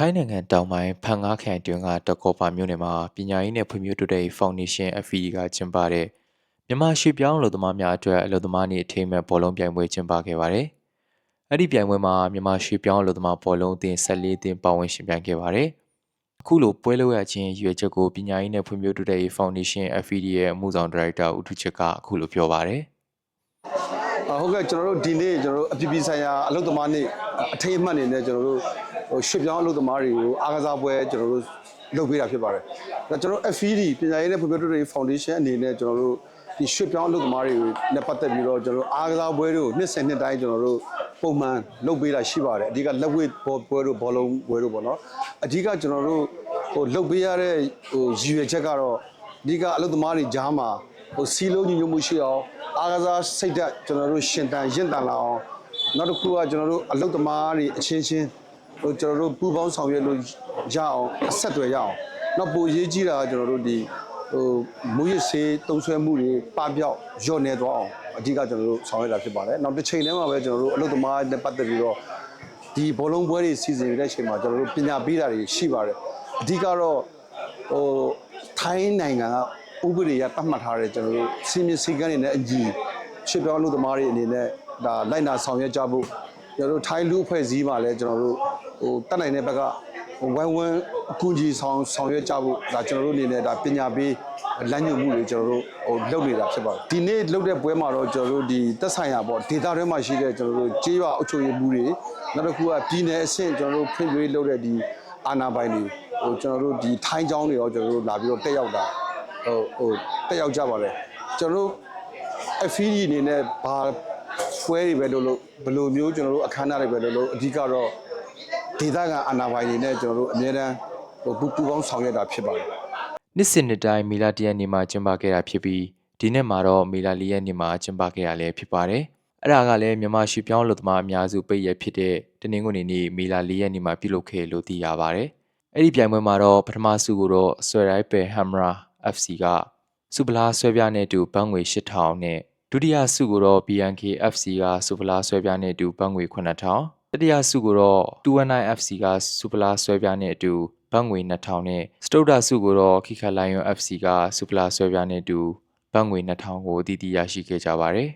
ထိုင်းနိုင်ငံတောင်ပိုင်းဖန်ငါးခရိုင်တွင်ကတကောပါမြို့နယ်မှာပညာရေးနဲ့ဖွံ့ဖြိုးတိုးတက်ရေးဖောင်ဒေးရှင်း FED ကကျင်းပတဲ့မြန်မာရွှေပြောင်းအလုပ်သမားများအတွက်အလုပ်သမားနေ့အထိမ်းအမှတ်ဘောလုံးပြိုင်ပွဲကျင်းပခဲ့ပါတယ်။အဲ့ဒီပြိုင်ပွဲမှာမြန်မာရွှေပြောင်းအလုပ်သမားဘောလုံးအသင်း14အသင်းပါဝင်ရှင်ပြိုင်ခဲ့ပါတယ်။အခုလိုပွဲလို့ရခြင်းရွေချက်ကိုပညာရေးနဲ့ဖွံ့ဖြိုးတိုးတက်ရေးဖောင်ဒေးရှင်း FED ရဲ့အမှုဆောင်ဒါရိုက်တာဦးထုချစ်ကအခုလိုပြောပါတယ်။အာဟုတ်ကဲ့ကျွန်တော်တို့ဒီနေ့ကျွန်တော်တို့အပြည်ပြည်ဆိုင်ရာအလုပ်သမားနေ့အထိမ်းအမှတ်အနေနဲ့ကျွန်တော်တို့ ဟိုရွှေ့ပြောင်းအလုပ်သမားတွေကိုအားကစားပွဲကျွန်တော်တို့လုပ်ပေးတာဖြစ်ပါတယ်။ဒါကျွန်တော်တို့ FED ပညာရေးနဲ့ဖွံ့ဖြိုးတိုးတက်ရေးဖောင်ဒေးရှင်းအနေနဲ့ကျွန်တော်တို့ဒီရွှေ့ပြောင်းအလုပ်သမားတွေနဲ့ပတ်သက်ပြီးတော့ကျွန်တော်တို့အားကစားပွဲတွေကိုနှစ်စဉ်နှစ်တိုင်းကျွန်တော်တို့ပုံမှန်လုပ်ပေးတာရှိပါတယ်။အဓိကလက်ဝှေ့ပွဲတို့ဘောလုံးပွဲတို့ပေါ့နော်။အဓိကကျွန်တော်တို့ဟိုလုပ်ပေးရတဲ့ဟိုရည်ရွယ်ချက်ကတော့အဓိကအလုပ်သမားတွေကြားမှာဟိုစီလုံးညီညွတ်မှုရှိအောင်အားကစားစိတ်ဓာတ်ကျွန်တော်တို့ရှင်တန်ရင့်တန်လာအောင်နောက်တစ်ခုကကျွန်တော်တို့အလုပ်သမားတွေအချင်းချင်း ဟိုကျွန်တော်တို့ပူးပေါင်းဆောင်ရွက်လို့ရအောင်အဆက်တွေရအောင်နောက်ပိုရေးကြီးတာကကျွန်တော်တို့ဒီဟိုမူရစ်ဆေးတုံးဆွဲမှုတွေပပျောက်ညော့နေသွားအောင်အဓိကကျွန်တော်တို့ဆောင်ရွက်တာဖြစ်ပါတယ်နောက်တစ်ချိန်တည်းမှာပဲကျွန်တော်တို့အလုပ်သမားနဲ့ပတ်သက်ပြီးတော့ဒီဘောလုံးပွဲတွေစီစဉ်နေတဲ့အချိန်မှာကျွန်တော်တို့ပညာပေးတာတွေရှိပါတယ်အဓိကတော့ဟိုထိုင်းနိုင်ငံကဥပဒေရတတ်မှတ်ထားတဲ့ကျွန်တော်တို့စီမင်းစည်းကမ်းတွေနဲ့အညီရှစ်ပြောင်းလူသမားတွေအနေနဲ့ဒါလိုက်နာဆောင်ရွက်ကြဖို့ကျွန်တော်တို့ထိုင်းလူအဖွဲ့အစည်းမှာလည်းကျွန်တော်တို့ ဟိုတက်နိုင်တဲ့ဘက်ကဟိုဝိုင်းဝန်းအကူအညီဆောင်ဆောင်ရွက်ကြဖို့ဒါကျွန်တော်တို့အနေနဲ့ဒါပညာပေးလမ်းညွှန်မှုတွေကျွန်တော်တို့ဟိုလုပ်နေတာဖြစ်ပါတယ်ဒီနေ့လုပ်တဲ့ပွဲမှာတော့ကျွန်တော်တို့ဒီတက်ဆိုင်ရာပေါ့ဒေတာထဲမှာရှိတဲ့ကျွန်တော်တို့ကြေးရွာအုပ်ချုပ်ရေးမှုတွေနောက်တစ်ခုကပြည်내အဆင့်ကျွန်တော်တို့ဖွံ့ဖြိုးရေးလုပ်တဲ့ဒီအာဏာပိုင်တွေဟိုကျွန်တော်တို့ဒီထိုင်းချောင်းတွေရောကျွန်တော်တို့လာပြီးတော့တက်ရောက်တာဟိုဟိုတက်ရောက်ကြပါလေကျွန်တော်တို့ FED အနေနဲ့ဘာဖွဲတွေပဲလို့လို့ဘယ်လိုမျိုးကျွန်တော်တို့အခမ်းအနားတွေပဲလို့လို့အဓိကတော့ ဒေသခံအာဏာပိုင်တွေနဲ့ကျွန်တော်တို့အများတန်းဟိုပူပူပေါင်းဆောင်ရွက်တာဖြစ်ပါတယ်နှစ်စဉ်နှစ်တိုင်းမီလာတရက်နေ့မှာကျင်းပခဲ့တာဖြစ်ပြီးဒီနှစ်မှာတော့မီလာ၄ရက်နေ့မှာကျင်းပခဲ့ရလဲဖြစ်ပါတယ်။အဲ့ဒါကလည်းမြန်မာရွှေပြောင်းလူသမားအများစုပိတ်ရက်ဖြစ်တဲ့တနင်္ဂနွေနေ့မီလာ၄ရက်နေ့မှာပြုလုပ်ခဲ့လို့သိရပါတယ်။အဲ့ဒီပြိုင်ပွဲမှာတော့ပထမဆုကိုတော့ဆွဲရိုက်ပယ်ဟမ်မရာ FC ကစုပလားဆွဲပြားနဲ့အတူဘန်းငွေ8000နဲ့ဒုတိယဆုကိုတော့ BNK FC ကစုပလားဆွဲပြားနဲ့အတူဘန်းငွေ9000 တတိယဆုကိုတော့ 219 FC ကစုပလားဆွဲပြားနဲ့အတူဘတ်ငွေ2000နဲ့စတုဒ္ဒဆုကိုတော့ခိခလိုင်ယွန် FC ကစူပလာဆွဲပြားနဲ့အတူဘတ်ငွေ2000ကိုအသီးသီးရရှိခဲ့ကြပါတယ်